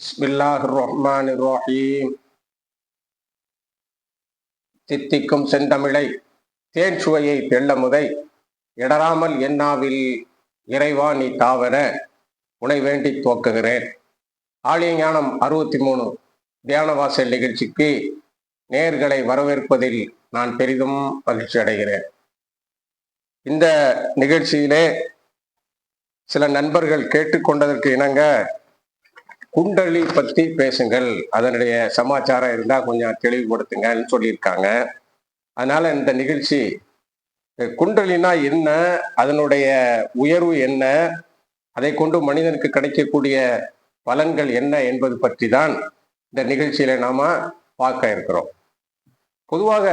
بسم الله الرحمن الرحيم தித்திக்கும் செந்தமிழை தேன் சுவையை தெள்ளமுதை இடராமல் என்னாவில் இறைவா நீ தாவர உனை வேண்டி துவக்குகிறேன். ஆலய ஞானம் அறுபத்தி மூணு தியானவாசல் நிகழ்ச்சிக்கு நேர்களை வரவேற்பதில் நான் பெரிதும் மகிழ்ச்சி அடைகிறேன். இந்த நிகழ்ச்சியிலே சில நண்பர்கள் கேட்டுக்கொண்டதற்கு இணங்க குண்டலி பத்தி பேசுங்கள். அதனுடைய சமாச்சாரம் இருந்தா கொஞ்சம் தெளிவுபடுத்துங்கன்னு சொல்லியிருக்காங்க. அதனால இந்த நிகழ்ச்சி குண்டலினா என்ன அதனுடைய உயர்வு என்ன அதை கொண்டு மனிதனுக்கு கிடைக்கக்கூடிய பலன்கள் என்ன என்பது பற்றி தான் இந்த நிகழ்ச்சியில நாம பார்க்க இருக்கிறோம். பொதுவாக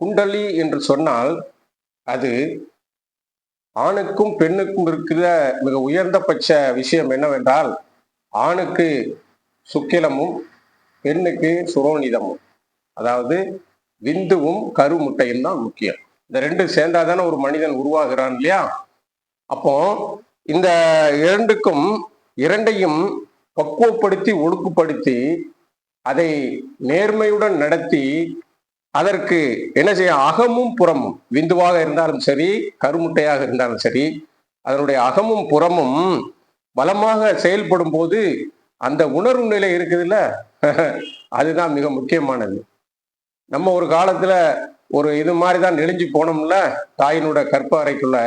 குண்டலி என்று சொன்னால் அது ஆணுக்கும் பெண்ணுக்கும் இருக்கிற மிக உயர்ந்தபட்ச விஷயம் என்னவென்றால் ஆணுக்கு சுக்கிலமும் பெண்ணுக்கு சுரோனிதமும். அதாவது விந்துவும் கருமுட்டையும் தான் முக்கியம். இந்த ரெண்டு சேர்ந்தாதானே ஒரு மனிதன் உருவாகிறான் இல்லையா? அப்போ இந்த இரண்டுக்கும் இரண்டையும் பக்குவப்படுத்தி ஒழுக்குப்படுத்தி அதை நேர்மையுடன் நடத்தி அதற்கு என்ன செய்ய அகமும் புறமும் விந்துவாக இருந்தாலும் சரி கருமுட்டையாக இருந்தாலும் சரி அதனுடைய அகமும் புறமும் பலமாக செயல்படும் போது அந்த உணர்வு நிலை இருக்குதுல்ல? அதுதான் மிக முக்கியமானது. நம்ம ஒரு காலத்துல ஒரு இது மாதிரி தான் நெளிஞ்சு போனோம்ல? தாயினோட கற்ப அறைக்குள்ள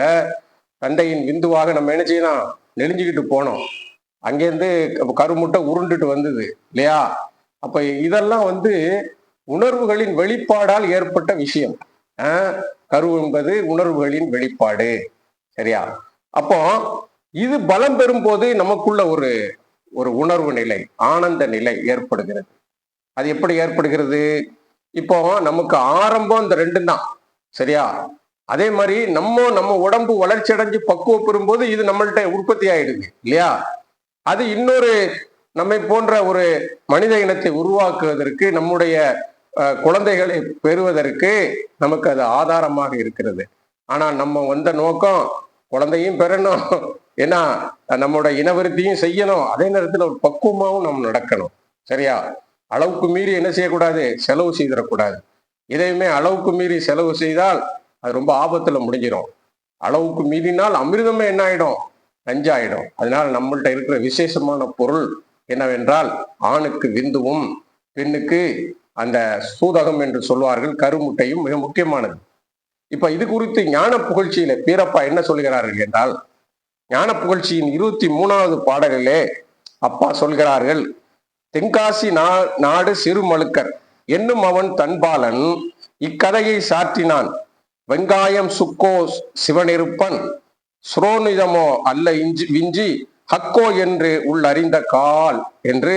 தந்தையின் விந்துவாக நம்ம என்ன செய்யலாம் நெளிஞ்சுக்கிட்டு போனோம். அங்கேருந்து கருமுட்டை உருண்டுட்டு வந்தது இல்லையா? அப்ப இதெல்லாம் வந்து உணர்வுகளின் வெளிப்பாடால் ஏற்பட்ட விஷயம். கரு என்பது உணர்வுகளின் வெளிப்பாடு. சரியா? அப்போ இது பலம் பெறும் போது நமக்குள்ள ஒரு ஒரு உணர்வு நிலை ஆனந்த நிலை ஏற்படுகிறது. அது எப்படி ஏற்படுகிறது? இப்போ நமக்கு ஆரம்பம் இந்த ரெண்டும் தான் சரியா? அதே மாதிரி நம்ம நம்ம உடம்பு வளர்ச்சி அடைஞ்சு பக்குவம் பெறும்போது இது நம்மள்கிட்ட உற்பத்தி ஆயிடுது இல்லையா? அது இன்னொரு நம்மை போன்ற ஒரு மனித இனத்தை உருவாக்குவதற்கு நம்முடைய குழந்தைகளை பெறுவதற்கு நமக்கு அது ஆதாரமாக இருக்கிறது. ஆனால் நம்ம வந்த நோக்கம் குழந்தையும் பெறணும். ஏன்னா நம்மளோட இனவருத்தியும் செய்யணும். அதே நேரத்தில் ஒரு பக்குவமாகவும் நம்ம நடக்கணும். சரியா? அளவுக்கு மீறி என்ன செய்யக்கூடாது? செலவு செய்திடக்கூடாது. இதையுமே அளவுக்கு மீறி செலவு செய்தால் அது ரொம்ப ஆபத்தில் முடிஞ்சிடும் அளவுக்கு மீறினால் அமிர்தமே என்ன ஆயிடும்? நஞ்சாயிடும். அதனால நம்மள்கிட்ட இருக்கிற விசேஷமான பொருள் என்னவென்றால் ஆணுக்கு விந்துவும் பெண்ணுக்கு அந்த சூதகம் என்று சொல்வார்கள் கருமுட்டையும் மிக முக்கியமானது. இப்ப இது குறித்து ஞான புகழ்ச்சியில பீரப்பா என்ன சொல்கிறார்கள் என்றால் ஞான புகழ்ச்சியின் இருபத்தி மூணாவது பாடலிலே அப்பா சொல்கிறார்கள் தென்காசி நா நாடு சிறுமழுக்கர் என்னும் அவன் தன்பாலன் இக்கதையை சாற்றினான். வெங்காயம் சுக்கோ சிவனிருப்பன் சுரோனிதமோ அல்ல இஞ்சி விஞ்சி ஹக்கோ என்று உள்ளறிந்த கால் என்று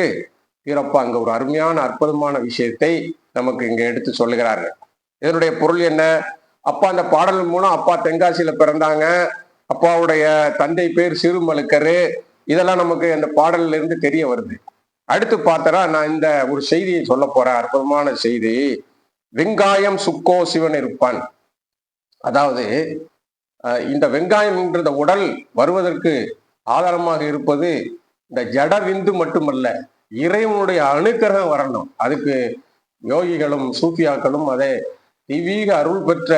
வீரப்பா அங்க ஒரு அருமையான அற்புதமான விஷயத்தை நமக்கு இங்க எடுத்து சொல்லுகிறார்கள். இதனுடைய பொருள் என்ன? அப்பா அந்த பாடல் மூலம் அப்பா தென்காசியில பிறந்தாங்க. அப்பாவுடைய தந்தை பேர் சிறுமலுக்கரு இதெல்லாம் நமக்கு அந்த பாடல்ல இருந்து தெரிய வருது. அடுத்து பார்த்தரா நான் இந்த ஒரு செய்தியை சொல்ல போறேன். அற்புதமான செய்தி. வெங்காயம் சுக்கோ சிவன் இருப்பான். அதாவது இந்த வெங்காயம் என்ற உடல் வருவதற்கு ஆதாரமாக இருப்பது இந்த ஜட விந்து மட்டுமல்ல இறைவனுடைய அணுக்கிரகம் வரணும். அதுக்கு யோகிகளும் சூஃபியாக்களும் அதை தெய்வீக அருள் பெற்ற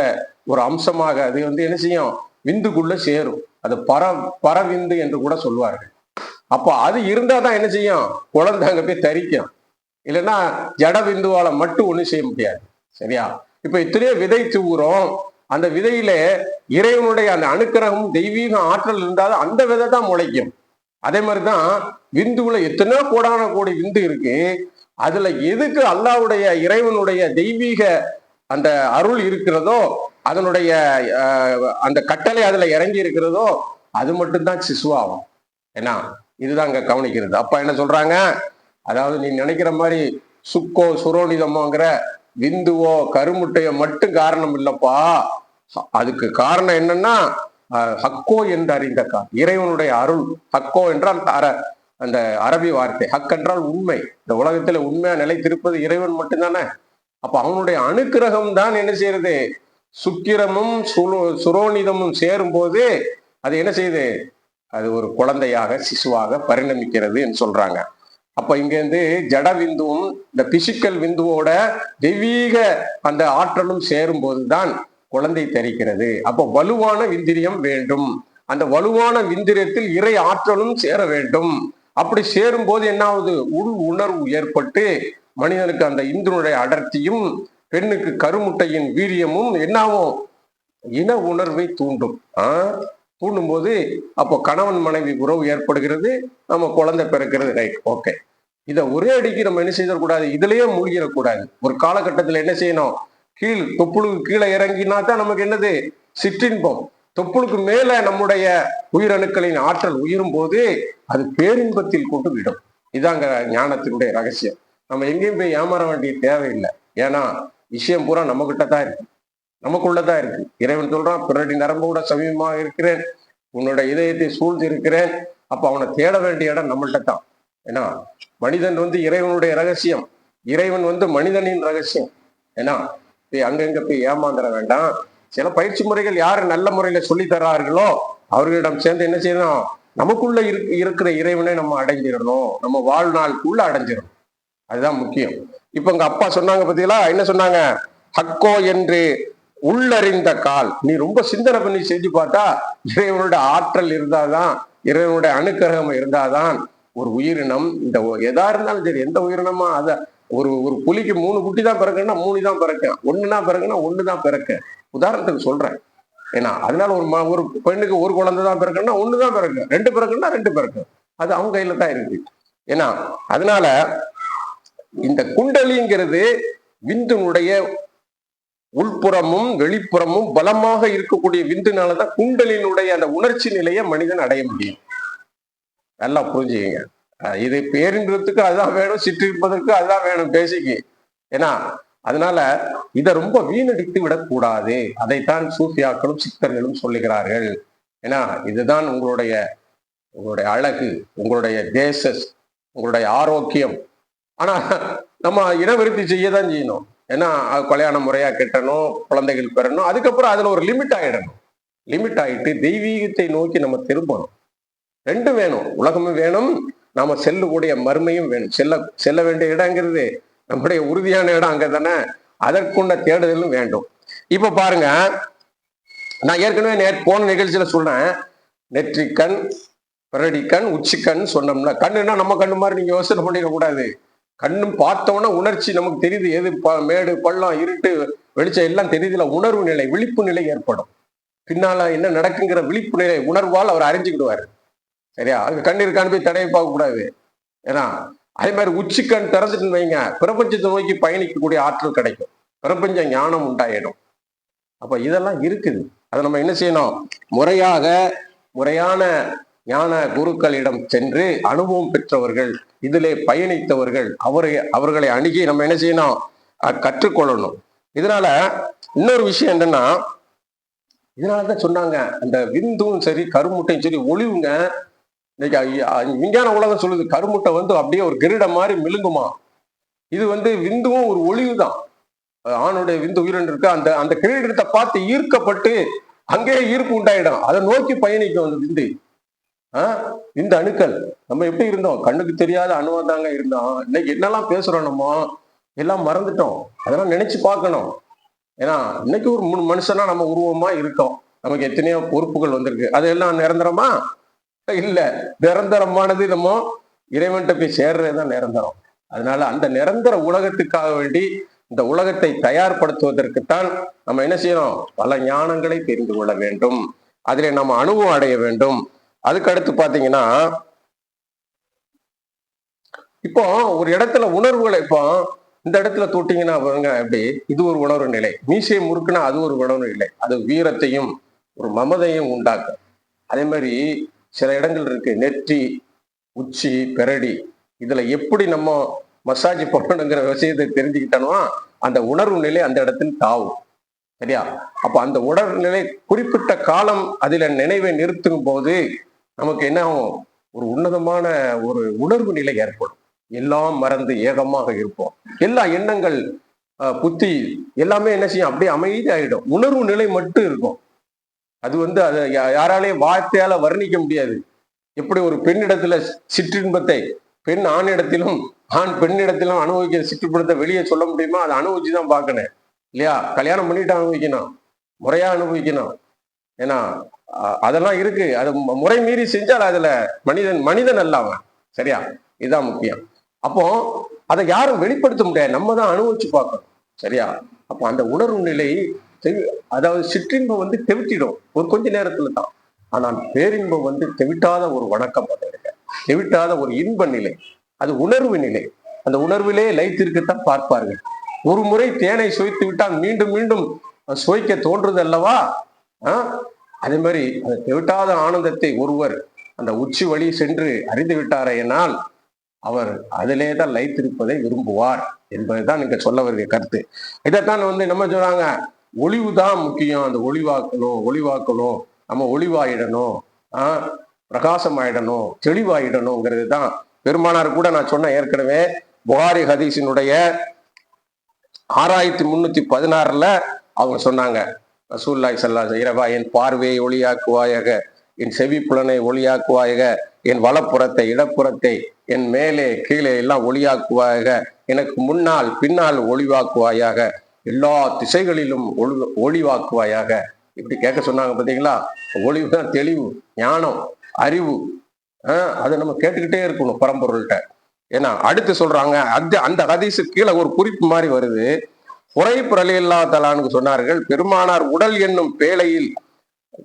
ஒரு அம்சமாக அது வந்து என்ன செய்யும்? விந்துக்குள்ள சேரும். அது பர பரவிந்து என்று கூட சொல்வார்கள். அப்போ அது இருந்தா தான் என்ன செய்யும்? குழந்தை அங்க போய் தரிக்கும். இல்லைன்னா ஜட விந்துவால மட்டும் ஒன்றும் செய்ய முடியாது. சரியா? இப்ப இத்தனையோ விதை தூவுறோம். அந்த விதையில இறைவனுடைய அந்த அனுக்கிரகம் தெய்வீக ஆற்றல் இருந்தாலும் அந்த விதை தான் முளைக்கும். அதே மாதிரிதான் விந்துவுல எத்தனையோ கோடான கோடி விந்து இருக்கு. அதுல எதுக்கு அல்லாவுடைய இறைவனுடைய தெய்வீக அந்த அருள் இருக்கிறதோ அதனுடைய அந்த கட்டளை அதுல இறங்கி இருக்கிறதோ அது மட்டும்தான் சிசுவாகும் ஏன்னா இதுதான் அங்க கவனிக்கிறது. அப்பா என்ன சொல்றாங்க? அதாவது நீ நினைக்கிற மாதிரி சுக்கோ சுரோனிதமோங்கிற விந்துவோ கருமுட்டையோ மட்டும் காரணம் இல்லப்பா. அதுக்கு காரணம் என்னன்னா ஹக்கோ என்று அறிந்த கா இறைவனுடைய அருள் ஹக்கோ என்றால் அற அந்த அரபி வார்த்தை. ஹக் என்றால் உண்மை. இந்த உலகத்துல உண்மையா நிலைத்திருப்பது இறைவன் மட்டும்தானே? அப்ப அவனுடைய அனுக்கிரகம் தான் என்ன செய்யறது? சுக்கிரமும் சுலோ சுரோனிதமும் சேரும் போது அது என்ன செய்யுது? அது ஒரு குழந்தையாக சிசுவாக பரிணமிக்கிறது என்று சொல்றாங்க. அப்ப இங்க இருந்து ஜட விந்துவும் இந்த பிசிக்கல் விந்துவோட தெய்வீக அந்த ஆற்றலும் சேரும் போதுதான் குழந்தை தெரிக்கிறது. அப்போ வலுவான விந்திரியம் வேண்டும். அந்த வலுவான விந்திரியத்தில் இறை ஆற்றலும் சேர வேண்டும். அப்படி சேரும் போது என்ன ஆகுது உள் உணர்வு ஏற்பட்டு மனிதனுக்கு அந்த இந்துனுடைய அடர்த்தியும் பெண்ணுக்கு கருமுட்டையின் வீரியமும் என்னாகும் இன உணர்வை தூண்டும். ஆஹ் தூண்டும் போது அப்போ கணவன் மனைவி உறவு ஏற்படுகிறது நம்ம குழந்தை பிறக்கிறது. Right okay. இதை ஒரே அடிக்கு நம்ம என்ன செய்திடக்கூடாது? இதுலயே மூழ்கிடக்கூடாது. ஒரு காலகட்டத்தில் என்ன செய்யணும்? கீழ் தொப்புளுக்கு கீழே இறங்கினா தான் நமக்கு என்னது? சிற்றின்பம். தொப்புளுக்கு மேல நம்முடைய உயிரணுக்களின் ஆற்றல் உயரும் போது அது பேரின்பத்தில் கொண்டு விடும். இதாங்க ஞானத்தினுடைய ரகசியம். நம்ம எங்கேயும் போய் ஏமாற வேண்டிய தேவையில்லை. ஏன்னா விஷயம் பூரா நம்ம தான் இருக்கு. நமக்குள்ளதான் இருக்கு. இறைவன் சொல்றான் பிறடி நரம்பு கூட சமீபமாக இருக்கிறேன். உன்னோட இதயத்தை சூழ்ந்து இருக்கிறேன். அப்ப அவனை தேட வேண்டிய இடம் நம்மள்ட்ட தான். ஏன்னா மனிதன் வந்து இறைவனுடைய ரகசியம். இறைவன் வந்து மனிதனின் ரகசியம். ஏன்னா போய் அங்கங்க போய் ஏமாந்துட வேண்டாம். சில பயிற்சி முறைகள் யாரு நல்ல முறையில சொல்லி தர்றார்களோ அவர்களிடம் சேர்ந்து என்ன செய்யணும்? நமக்குள்ள இருக்கிற இறைவனை நம்ம அடைஞ்சிடணும். நம்ம வாழ்நாளுக்குள்ள அடைஞ்சிடணும். அதுதான் முக்கியம். இப்ப உங்க அப்பா சொன்னாங்க பாத்தீங்களா? என்ன சொன்னாங்க? ஹக்கோ என்று உள்ளறிந்த கால். நீ ரொம்ப சிந்தனை பண்ணி செஞ்சு பார்த்தா இறைவனுடைய ஆற்றல் இருந்தாதான் இறைவனுடைய அணுக்கரகம் இருந்தாதான் ஒரு உயிரினம். இந்த எதா இருந்தாலும் சரி எந்த உயிரினமா அத ஒரு ஒரு புலிக்கு மூணு குட்டி தான் பிறக்குன்னா மூணு தான் பிறக்கும் ஒண்ணுனா தான் பிறக்குன்னா ஒன்று தான் பிறக்க. உதாரணத்துக்கு சொல்றேன். ஏன்னா அதனால ஒரு ஒரு பெண்ணுக்கு ஒரு குழந்தை தான் பிறக்குன்னா ஒன்று தான் பிறக்கும். ரெண்டு பிறக்குன்னா ரெண்டு பிறக்கும். அது அவங்க கையில தான் இருக்கு. ஏன்னா அதனால இந்த குண்டலிங்கிறது விந்துனுடைய உள்புறமும் வெளிப்புறமும் பலமாக இருக்கக்கூடிய விந்துனாலதான் குண்டலினுடைய அந்த உணர்ச்சி நிலையை மனிதன் அடைய முடியும். நல்லா புரிஞ்சுக்கங்க. இது பேரின்பத்துக்கு அதுதான் வேணும் சிற்றிருப்பதற்கு அதுதான் வேணும் பேசிக்கு. ஏன்னா அதனால இதை ரொம்ப வீணடித்து விடக்கூடாது. அதைத்தான் சூஃபியாக்களும் சித்தர்களும் சொல்லுகிறார்கள். ஏன்னா இதுதான் உங்களுடைய உங்களுடைய அழகு உங்களுடைய தேசஸ் உங்களுடைய ஆரோக்கியம். ஆனா நம்ம இனவிருத்தி செய்ய தான் செய்யணும். ஏன்னா அது கல்யாண முறையா கட்டணும் குழந்தைகள் பெறணும் அதுக்கப்புறம் அதுல ஒரு லிமிட் ஆயிடணும். லிமிட் ஆயிட்டு தெய்வீகத்தை நோக்கி நம்ம திரும்பணும். ரெண்டும் வேணும். உலகமும் வேணும் நாம செல்லக்கூடிய மறுமையும் வேணும். செல்ல செல்ல வேண்டிய இடங்கிறது நம்முடைய உறுதியான இடம் அங்கே தானே அதற்குண்ட தேடுதலும் வேண்டும். இப்ப பாருங்க நான் ஏற்கனவே நே போன நிகழ்ச்சியில சொன்னேன். நெற்றிக்கண் பிரடிக்கண் உச்சிக்கண் சொன்னோம்னா கண்ணுன்னா நம்ம கண்ணு மாதிரி நீங்க யோசனை பண்ணிக்க கூடாது கண்ணும் பார்த்தோன்னா உணர்ச்சி நமக்கு தெரியுது. எது ப- மேடு பள்ளம் இருட்டு வெளிச்சம் எல்லாம் தெரியுதுல உணர்வு நிலை விழிப்பு நிலை ஏற்படும். பின்னால என்ன நடக்குங்கிற விழிப்பு நிலை உணர்வால் அவர் அறிஞ்சுக்கிடுவார். சரியா? அங்க கண் இருக்கான்னு போய் தடையை பார்க்க கூடாது. ஏன்னா அதே மாதிரி உச்சிக்கண் திறந்துட்டு வைங்க. பிரபஞ்சத்தை நோக்கி பயணிக்கக்கூடிய ஆற்றல் கிடைக்கும். பிரபஞ்ச ஞானம் உண்டாயிடும். அப்ப இதெல்லாம் இருக்குது. அதை நம்ம என்ன செய்யணும்? முறையாக முறையான ஞான குருக்களிடம் சென்று அனுபவம் பெற்றவர்கள் இதிலே பயணித்தவர்கள் அவரை அவர்களை அணுகி நம்ம என்ன செய்யணும்? அஹ் கற்றுக்கொள்ளணும். இதனால இன்னொரு விஷயம் என்னன்னா இதனாலதான் சொன்னாங்க அந்த விந்தும் சரி கருமுட்டையும் சரி ஒளிவுங்க இன்னைக்கு விஞ்ஞான உலகம் சொல்லுது கருமுட்டை வந்து அப்படியே ஒரு கிரீடம் மாதிரி மிழுங்குமா? இது வந்து விந்துவும் ஒரு ஒளிவு தான் ஆணுடைய விந்து உயிரின் இருக்கு அந்த அந்த கிரீடத்தை பார்த்து ஈர்க்கப்பட்டு அங்கேயே ஈர்ப்பு உண்டாயிடும். அதை நோக்கி பயணிக்கும் அந்த விந்து. இந்த அணுக்கள். நம்ம எப்படி இருந்தோம்? கண்ணுக்கு தெரியாத அணுவா தாங்க இருந்தோம். இன்னைக்கு என்னெல்லாம் பேசுறோம் நம்ம? எல்லாம் மறந்துட்டோம். அதெல்லாம் நினைச்சு பார்க்கணும். ஏன்னா இன்னைக்கு ஒரு மூணு மனுஷனா நம்ம உருவமா இருக்கோம். நமக்கு எத்தனையோ பொறுப்புகள் வந்திருக்கு. அதெல்லாம் நிரந்தரமா? இல்ல. நிரந்தரமானது நம்ம இறைவன்கிட்ட போய் சேர்றது தான் நிரந்தரம். அதனால அந்த நிரந்தர உலகத்துக்காக வேண்டி இந்த உலகத்தை தயார்படுத்துவதற்குத்தான் நம்ம என்ன செய்யணும்? பல ஞானங்களை தெரிந்து கொள்ள வேண்டும். அதிலே நம்ம அனுபவம் அடைய வேண்டும். அதுக்கு அடுத்து பாத்தீங்கன்னா இப்போ ஒரு இடத்துல உணர்வுகளை இப்போ இந்த இடத்துல தொட்டிங்கன்னா பாருங்க எப்படி இது ஒரு உணர்வு நிலை. மீசையை முறுக்குனா அது ஒரு உணர்வு நிலை. அது வீரத்தையும் ஒரு மமதையும் உண்டாக்கும். அதே மாதிரி சில இடங்கள் இருக்கு நெற்றி உச்சி பெரடி. இதுல எப்படி நம்ம மசாஜ் பண்ணணுங்கிற விஷயத்தை தெரிஞ்சுக்கிட்டோம்னா அந்த உணர்வு நிலை அந்த இடத்துல தாவும். சரியா? அப்போ அந்த உணர்வு நிலை குறிப்பிட்ட காலம் அதுல நினைவை நிறுத்தும் போது நமக்கு என்ன ஆகும்? ஒரு உன்னதமான ஒரு உணர்வு நிலை ஏற்படும். எல்லாம் மறந்து ஏகமாக இருப்போம். எல்லா எண்ணங்கள் புத்தி எல்லாமே என்ன செய்யும்? அப்படியே அமைதியாகிடும் உணர்வு நிலை மட்டும் இருக்கும். அது வந்து அதை யாராலையும் வார்த்தையால வர்ணிக்க முடியாது. எப்படி ஒரு பெண்ணிடத்துல சிற்றின்பத்தை பெண் ஆணிடத்திலும் ஆண் பெண்ணிடத்திலும் அனுபவிக்கிற சிற்றுப்படத்தை வெளியே சொல்ல முடியுமா? அதை அனுபவிச்சு தான் பார்க்கணும். இல்லையா? கல்யாணம் பண்ணிட்டு அனுபவிக்கணும். முறையா அனுபவிக்கணும். ஏன்னா அதெல்லாம் இருக்கு. அது முறை மீறி செஞ்சால் அதுல மனிதன் மனிதன் அல்ல அவன். சரியா? இதுதான் முக்கியம். அப்போ அதை யாரும் வெளிப்படுத்த முடியாது. நம்ம தான் அனுபவிச்சு பார்க்கணும். சரியா? அப்போ அந்த உணர்வு நிலை தெவி- அதாவது சிற்றின்பம் வந்து தெவிட்டிடும். ஒரு கொஞ்ச நேரத்துல தான். ஆனால் பேரின்பம் வந்து தெவிட்டாத ஒரு வணக்கம் பண்ணுங்க தெவிட்டாத ஒரு இன்ப நிலை. அது உணர்வு நிலை. அந்த உணர்விலே லைத்திருக்கத்தான் பார்ப்பார்கள். ஒரு முறை தேனை சுவைத்து விட்டால் மீண்டும் மீண்டும் சுவைக்க தோன்றுது அல்லவா அதே மாதிரி அந்த தெவிட்டாத ஆனந்தத்தை ஒருவர் அந்த உச்சி வழி சென்று அறிந்து விட்டாரேனால் அவர் அதிலே தான் லைத்திருப்பதை விரும்புவார் என்பதுதான் நீங்க சொல்ல வருகிற கருத்து. இதைத்தான் வந்து நம்ம சொல்றாங்க? ஒளிவு தான் முக்கியம். அந்த ஒளிவாக்கணும் ஒளிவாக்கணும். நம்ம ஒளிவாயிடணும். ஆஹ் பிரகாசமாயிடணும். தெளிவாயிடணுங்கிறது தான் பெருமானார் கூட நான் சொன்ன ஏற்கனவே புகாரி ஹதீஸினுடைய ஆறாயிரத்தி முன்னூத்தி பதினாறுல அவங்க சொன்னாங்க. ரசூல்லாய் சல்லா இரவா என் பார்வையை ஒளியாக்குவாயக என் செவி புலனை என் வலப்புறத்தை இடப்புறத்தை என் மேலே கீழே எல்லாம் ஒளியாக்குவாயாக எனக்கு முன்னால் பின்னால் ஒளிவாக்குவாயாக எல்லா திசைகளிலும் ஒளி ஒளிவாக்குவாயாக. இப்படி கேட்க சொன்னாங்க பார்த்தீங்களா? ஒளிவு தான் தெளிவு ஞானம் அறிவு. அதை நம்ம கேட்டுக்கிட்டே இருக்கணும் பரம்பொருள்கிட்ட. ஏன்னா அடுத்து சொல்றாங்க அந்த அந்த ஹதீஸு கீழே ஒரு குறிப்பு மாதிரி வருது. குறைப்பு அலியல்லா தலானுக்கு சொன்னார்கள். பெருமானார் உடல் என்னும் பேழையில்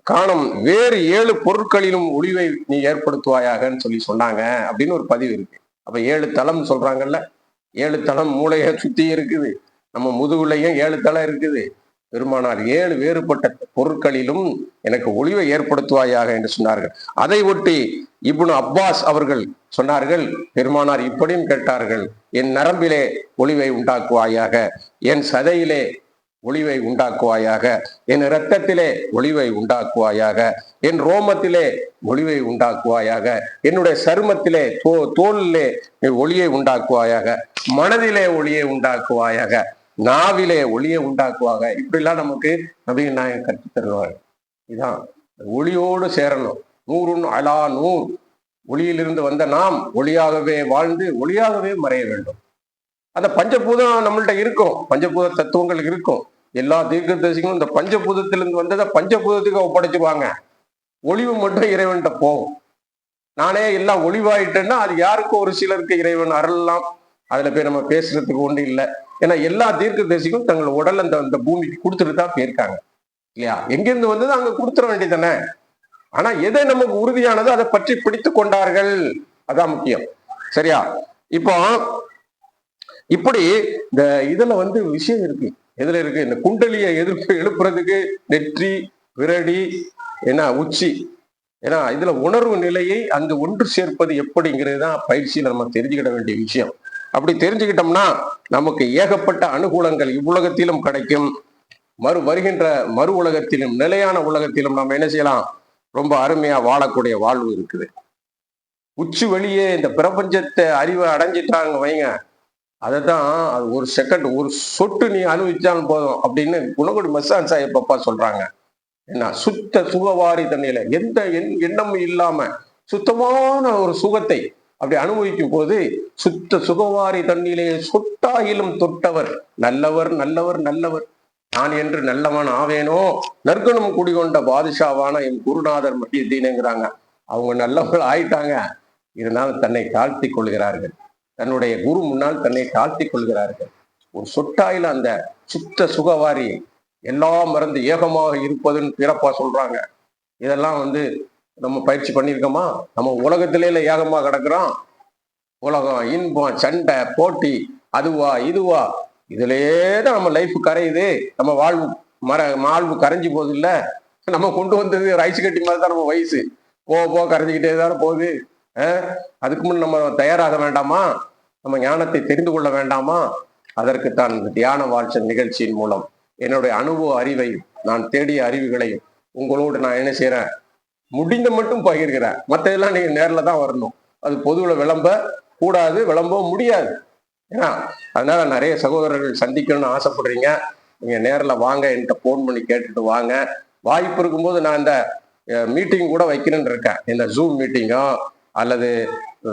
காணும் வேறு ஏழு பொருட்களிலும் ஒளிவை நீ ஏற்படுத்துவாயாகன்னு சொல்லி சொன்னாங்க அப்படின்னு ஒரு பதிவு இருக்கு. அப்ப ஏழு தளம் சொல்றாங்கல்ல. ஏழு தளம் மூளைய சுத்தி இருக்குது. நம்ம முதுகுலையும் ஏழு தளம் இருக்குது. பெருமானார் ஏழு வேறுபட்ட பொருட்களிலும் எனக்கு ஒளிவை ஏற்படுத்துவாயாக என்று சொன்னார்கள். அதை ஒட்டி இப்னு அப்பாஸ் அவர்கள் சொன்னார்கள் பெருமானார் இப்படியும் கேட்டார்கள் என் நரம்பிலே ஒளிவை உண்டாக்குவாயாக என் சதையிலே ஒளிவை உண்டாக்குவாயாக என் இரத்தத்திலே ஒளிவை உண்டாக்குவாயாக என் ரோமத்திலே ஒளிவை உண்டாக்குவாயாக என்னுடைய சருமத்திலே தோ தோலிலே ஒளியை உண்டாக்குவாயாக மனதிலே ஒளியை உண்டாக்குவாயாக நாவிலே ஒளியை உண்டாக்குவாங்க. இப்படிலாம் நமக்கு நபிகள் நாயகம் கற்றுத் தருவாங்க இதான். ஒளியோடு சேரணும். நூறுன் அலா நூர் ஒளியிலிருந்து வந்த நாம் ஒளியாகவே வாழ்ந்து ஒளியாகவே மறைய வேண்டும். அந்த பஞ்சபூதம் நம்மள்ட்ட இருக்கும். பஞ்சபூத தத்துவங்கள் இருக்கும். எல்லா தீர்க்கதரிசிகளும் இந்த பஞ்சபூதத்திலிருந்து வந்ததை பஞ்சபூதத்துக்கு ஒப்படைச்சுவாங்க ஒளிவு மட்டும் இறைவன்கிட்ட போகும். நானே எல்லாம் ஒளிவாயிட்டேன்னா அது யாருக்கும் ஒரு சிலருக்கு இறைவன் அருளலாம் அதுல போய் நம்ம பேசுறதுக்கு ஒன்றும் இல்லை. ஏன்னா எல்லா தீர்க்கதரிசிகளும் தங்கள் உடல் அந்த அந்த பூமிக்கு கொடுத்துட்டு தான் போயிருக்காங்க. இல்லையா? எங்கேருந்து வந்தது அங்க கொடுத்துட வேண்டியதானே ஆனா எதை நமக்கு உறுதியானதோ அதை பற்றி பிடித்து கொண்டார்கள். அதான் முக்கியம். சரியா? இப்போ இப்படி இந்த இதுல வந்து விஷயம் இருக்கு. எதுல இருக்கு? இந்த குண்டலியை எதிர்ப்பு எழுப்புறதுக்கு நெற்றி விரடி என்ன உச்சி. ஏன்னா இதுல உணர்வு நிலையை அங்கு ஒன்று சேர்ப்பது எப்படிங்கிறது தான் பயிற்சியில நம்ம தெரிஞ்சுக்கிட வேண்டிய விஷயம். அப்படி தெரிஞ்சுக்கிட்டோம்னா நமக்கு ஏகப்பட்ட அனுகூலங்கள் இவ்வுலகத்திலும் கிடைக்கும். மறு வருகின்ற மறு உலகத்திலும் நிலையான உலகத்திலும் நம்ம என்ன செய்யலாம்? ரொம்ப அருமையா வாழக்கூடிய வாழ்வு இருக்குது. உச்சி வெளியே இந்த பிரபஞ்சத்தை அறிவை அடைஞ்சிட்டாங்க வைங்க. அதை தான் அது ஒரு செகண்ட் ஒரு சொட்டு நீ அனுபவிச்சாலும் போதும் அப்படின்னு குணகுடி மசான் சாஹிப் அப்பா சொல்றாங்க. என்ன? சுத்த சுகவாரி தண்ணியில எந்த எண்ணமும் இல்லாம சுத்தமான ஒரு சுகத்தை அப்படி அனுபவிக்கும் போது சுத்த சுகவாரி தண்ணியிலே சொட்டாயிலும் தொட்டவர். நல்லவர் நல்லவர் நல்லவர். நான் என்று நல்லவன் ஆவேனோ? நற்குணம் குடிகொண்ட பாதுஷாவான என் குருநாதர் மத்தியத்தீனுங்கிறாங்க அவங்க நல்லவர்கள் ஆயிட்டாங்க. இருந்தாலும் தன்னை தாழ்த்தி கொள்கிறார்கள். தன்னுடைய குரு முன்னால் தன்னை தாழ்த்தி கொள்கிறார்கள். ஒரு சொட்டாயில் அந்த சுத்த சுகவாரி எல்லாம் மறந்து ஏகமாக இருப்பதுன்னு பிறப்பா சொல்றாங்க. இதெல்லாம் வந்து நம்ம பயிற்சி பண்ணியிருக்கோமா? நம்ம உலகத்திலே இல்ல ஏகமாக கிடக்கிறோம். உலகம் இன்பம் சண்டை போட்டி அதுவா இதுவா. இதுலயே தான் நம்ம லைஃப் கரையுது. நம்ம வாழ்வு மர வாழ்வு கரைஞ்சி போகுது இல்லை நம்ம கொண்டு வந்தது ஒரு ஐஸ் கட்டி மாதிரி தான் நம்ம வயசு. போக போக கரைஞ்சிக்கிட்டே தானே போகுது. அதுக்கு முன் நம்ம தயாராக வேண்டாமா? நம்ம ஞானத்தை தெரிந்து கொள்ள வேண்டாமா? அதற்கு தான் இந்த தியான வாழ்ச்சல் நிகழ்ச்சியின் மூலம் என்னுடைய அனுபவ அறிவையும் நான் தேடிய அறிவுகளையும் உங்களோடு நான் என்ன செய்கிறேன் முடிந்த மட்டும் பகிர்கிறேன் மற்றதெல்லாம் நீங்க நேரில் தான் வரணும். அது பொதுவில் விளம்ப கூடாது விளம்பவும் முடியாது. ஏன்னா அதனால நிறைய சகோதரர்கள் சந்திக்கணும்னு ஆசைப்படுறீங்க. நீங்க நேரில் வாங்க என்கிட்ட ஃபோன் பண்ணி கேட்டுட்டு வாங்க. வாய்ப்பு இருக்கும்போது நான் இந்த மீட்டிங் கூட வைக்கணும்னு இருக்கேன். இந்த ஜூம் மீட்டிங்கோ அல்லது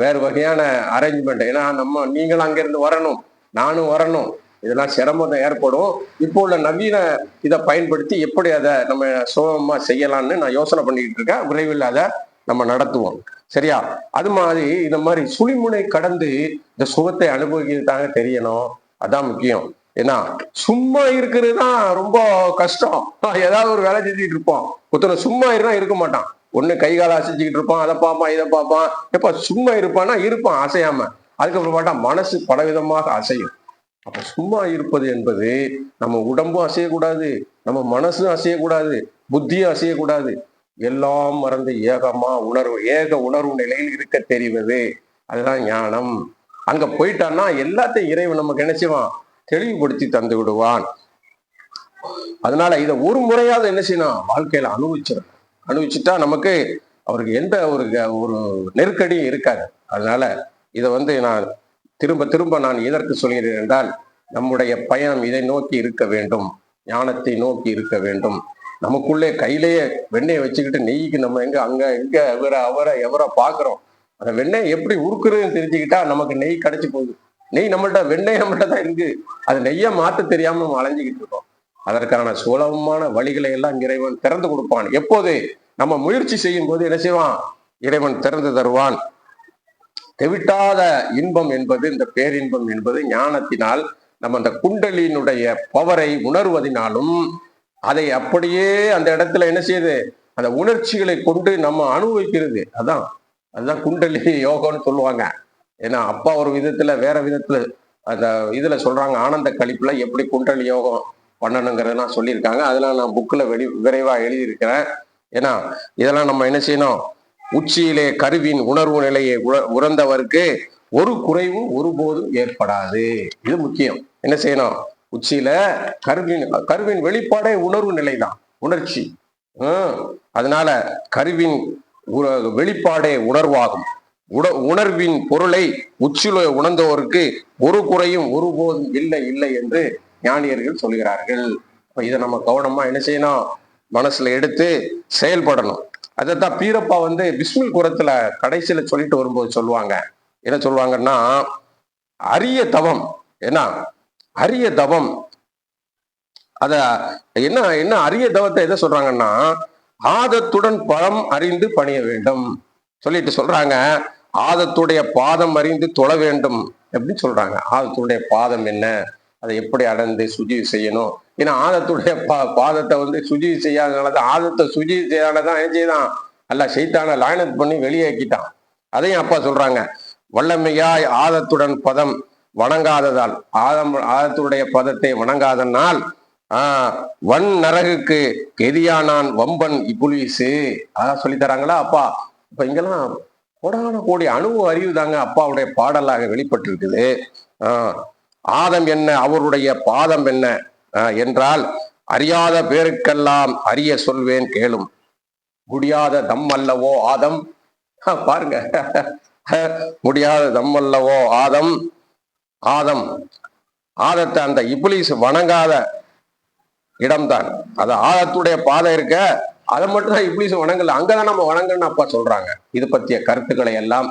வேறு வகையான அரேஞ்ச்மெண்ட் ஏன்னா நம்ம நீங்களும் அங்கேருந்து வரணும். நானும் வரணும். இதெல்லாம் சிரமம் ஏற்படும். இப்போ உள்ள நவீன இதை பயன்படுத்தி எப்படி அதை நம்ம சுகமா செய்யலாம்னு நான் யோசனை பண்ணிக்கிட்டு இருக்கேன். விரைவில் அதை நம்ம நடத்துவோம். சரியா? அது மாதிரி இந்த மாதிரி சுழிமுனை கடந்து இந்த சுகத்தை அனுபவிக்கிறது தெரியணும். அதான் முக்கியம். ஏன்னா சும்மா இருக்கிறது தான் ரொம்ப கஷ்டம். ஏதாவது ஒரு வேலை செஞ்சுட்டு இருப்போம். ஒருத்தனை சும்மா இருந்தா இருக்க மாட்டான். ஒண்ணு கை கால அசைச்சுக்கிட்டு இருப்பான் அதை பார்ப்பான் இதை பார்ப்பான். எப்ப சும்மா இருப்பான்னா இருப்பான் அசையாம. அதுக்கப்புறம் பார்த்தா மனசு பலவிதமாக அசையும். அப்ப சும்மா இருப்பது என்பது நம்ம உடம்பும் அசையக்கூடாது நம்ம மனசும் அசையக்கூடாது புத்தியும் அசையக்கூடாது. எல்லாம் மறந்து ஏகமா உணர்வு ஏக உணர்வு நிலையில் இருக்க தெரிவது அதுதான் ஞானம். அங்க போயிட்டான்னா எல்லாத்தையும் இறைவன் நமக்கு என்ன செய்வான்? தெளிவுபடுத்தி தந்து விடுவான். அதனால இதை ஒரு முறையாவது என்ன செய்யணும்? வாழ்க்கையில அனுபவிச்சிடும் அனுபவிச்சுட்டா நமக்கு அவருக்கு எந்த ஒரு ஒரு நெருக்கடியும் இருக்காது. அதனால இதை வந்து நான் திரும்ப திரும்ப நான் எதற்கு சொல்கிறேன் என்றால் நம்முடைய பயணம் இதை நோக்கி இருக்க வேண்டும். ஞானத்தை நோக்கி இருக்க வேண்டும். நமக்குள்ளே கையிலேயே வெண்ணெயை வச்சுக்கிட்டு நெய்க்கு நம்ம எங்க அங்க எங்க இவரை அவரை எவரை பாக்குறோம் அந்த வெண்ணெய் எப்படி உருக்குறதுன்னு தெரிஞ்சுக்கிட்டா நமக்கு நெய் கிடைச்சி போகுது. நெய் நம்மள்ட்ட வெண்ணெய் நம்மள்ட்ட தான் இருக்கு. அது நெய்யை மாத்த தெரியாம நம்ம அலைஞ்சிக்கிட்டு இருக்கோம். அதற்கான சுலபமான வழிகளை எல்லாம் இறைவன் திறந்து கொடுப்பான். எப்போது? நம்ம முயற்சி செய்யும் போது என்ன செய்வான்? இறைவன் திறந்து தருவான். தெவிட்டாத இன்பம் என்பது இந்த பேரின்பம் என்பது ஞானத்தினால் நம்ம அந்த குண்டலியினுடைய பவரை உணர்வதினாலும் அதை அப்படியே அந்த இடத்துல என்ன செய்யுது? அந்த உணர்ச்சிகளை கொண்டு நம்ம அனுபவிக்கிறது. அதான் அதுதான் குண்டலி யோகம்னு சொல்லுவாங்க. ஏன்னா அப்பா ஒரு விதத்துல வேற விதத்துல அந்த இதுல சொல்றாங்க ஆனந்த கழிப்புல எப்படி குண்டலி யோகம் பண்ணணுங்கிறதெல்லாம் சொல்லியிருக்காங்க. அதெல்லாம் நான் புக்கில் வெளி விரைவாக எழுதியிருக்கிறேன். ஏன்னா இதெல்லாம் நம்ம என்ன செய்யணும்? உச்சியிலே கருவின் உணர்வு நிலையை உறந்தவருக்கு ஒரு குறைவும் ஒருபோதும் ஏற்படாது. இது முக்கியம். என்ன செய்யணும்? உச்சியில கருவின் கருவின் வெளிப்பாடே உணர்வு நிலைதான். உணர்ச்சி. அதனால கருவின் வெளிப்பாடே உணர்வாகும். உட உணர்வின் பொருளை உச்சில உணர்ந்தவருக்கு ஒரு குறையும் ஒருபோதும் இல்லை இல்லை என்று ஞானியர்கள் சொல்கிறார்கள். இதை நம்ம கவனமா என்ன செய்யணும்? மனசுல எடுத்து செயல்படணும். அதைத்தான் பீரப்பா வந்து பிஸ்மில் குரத்துல கடைசியில சொல்லிட்டு வரும்போது சொல்லுவாங்க. என்ன சொல்லுவாங்கன்னா அரிய தவம். என்ன அரிய தவம். அத என்ன என்ன அரிய தவத்தை எதை சொல்றாங்கன்னா ஆதத்துடன் பழம் அறிந்து பணிய வேண்டும். சொல்லிட்டு சொல்றாங்க ஆதத்துடைய பாதம் அறிந்து தொழ வேண்டும். எப்படி சொல்றாங்க. ஆதத்துடைய பாதம் என்ன? அதை எப்படி அடர்ந்து சுஜி செய்யணும்? ஏன்னா ஆதத்துடைய பா பாதத்தை வந்து சுஜி செய்யாதனாலதான் ஆதத்தை சுஜி செய்யாததான் என்ன செய்தான்? அல்ல சைத்தான லாயனத் பண்ணி வெளியேக்கிட்டான் அதையும் அப்பா சொல்றாங்க. வல்லமையாய் ஆதத்துடன் பதம் வணங்காததால் ஆதம் ஆதத்துடைய பதத்தை வணங்காதனால் ஆஹ் வன் நரகுக்கு கெதியானான் வம்பன் இப்புலிசு அதான் சொல்லி தராங்களா அப்பா? இப்ப இங்கெல்லாம் கோடான கோடி அனுபவ அறிவு தாங்க அப்பாவுடைய பாடலாக வெளிப்பட்டிருக்குது. ஆஹ் ஆதம் என்ன? அவருடைய பாதம் என்ன? என்றால் அறியாத பேருக்கெல்லாம் அறிய சொல்வேன் கேளும். முடியாத தம் அல்லவோ ஆதம். பாருங்க. முடியாத தம் அல்லவோ ஆதம். ஆதம். ஆதத்தை அந்த இப்ளீஸ் வணங்காத இடம்தான். அது ஆதத்துடைய பாதை இருக்க அதை மட்டும் தான் இப்ளீஸ் வணங்கல. அங்கதான் நம்ம வணங்கன்னு அப்பா சொல்றாங்க. இது பற்றிய கருத்துக்களை எல்லாம்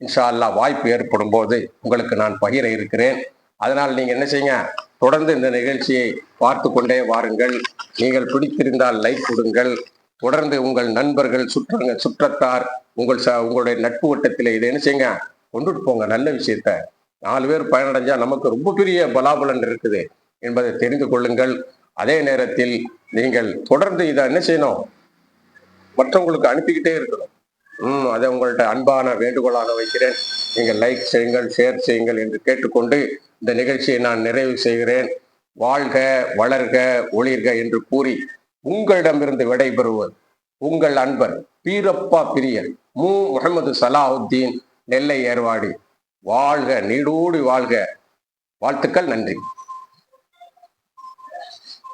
இன்ஷா அல்லா வாய்ப்பு ஏற்படும் போது உங்களுக்கு நான் பகிர இருக்கிறேன். அதனால் நீங்கள் என்ன செய்யுங்க? தொடர்ந்து இந்த நிகழ்ச்சியை பார்த்து கொண்டே வாருங்கள். நீங்கள் பிடித்திருந்தால் லைக் கொடுங்கள். தொடர்ந்து உங்கள் நண்பர்கள் சுற்றங்க சுற்றத்தார் உங்கள் ச உங்களுடைய நட்பு வட்டத்தில் இதை என்ன செய்யுங்க? கொண்டுட்டு போங்க. நல்ல விஷயத்த. நாலு பேர் பயனடைஞ்சா நமக்கு ரொம்ப பெரிய பலாபலன் இருக்குது என்பதை தெரிந்து கொள்ளுங்கள். அதே நேரத்தில் நீங்கள் தொடர்ந்து இதை என்ன செய்யணும்? மற்றவங்களுக்கு அனுப்பிக்கிட்டே இருக்கணும். அதை உங்கள்கிட்ட அன்பான வேண்டுகோளாக வைக்கிறேன். நீங்கள் லைக் செய்யுங்கள் ஷேர் செய்யுங்கள் என்று கேட்டுக்கொண்டு இந்த நிகழ்ச்சியை நான் நிறைவு செய்கிறேன். வாழ்க வளர்க ஒளிர்க என்று கூறி உங்களிடமிருந்து விடைபெறுவது உங்கள் அன்பர் பீரப்பா பிரியன் மு. முகமது சலாஹுத்தீன் நெல்லை ஏர்வாடி. வாழ்க நீடோடி வாழ்க. வாழ்த்துக்கள் நன்றி.